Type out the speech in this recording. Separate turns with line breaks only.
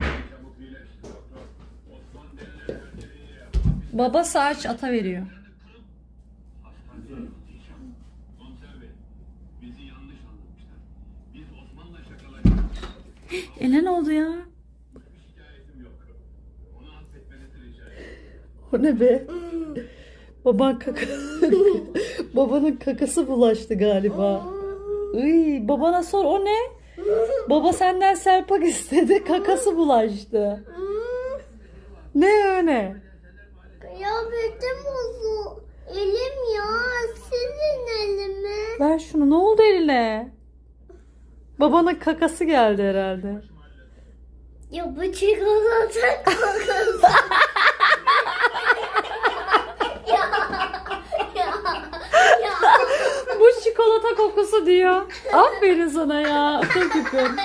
Çabuk iyileş doktor. Osman denilen erkeği hafif
Baba saç ata veriyor.
hastaneye yollayacağım. Komiser bey, bizi yanlış anlamışlar. Biz Osman'la şakalaştık.
Eline ne oldu ya?
Bir şikayetim yok. Onu affetmenizi rica ederim.
O ne be? Baban kaka... Babanın kakası bulaştı galiba. Iy, babana sor o ne? Baba senden serpak istedi kakası bulaştı. Ne öyle?
Kıyafetim bozuldu. Elim ya. Silin elimi.
Ver şunu ne oldu eline? Babanın kakası geldi herhalde.
Ya bu çikolata kokusu. ya. Ya. Ya.
Bu çikolata kokusu diyor. Aferin sana ya. Akıl küpüm.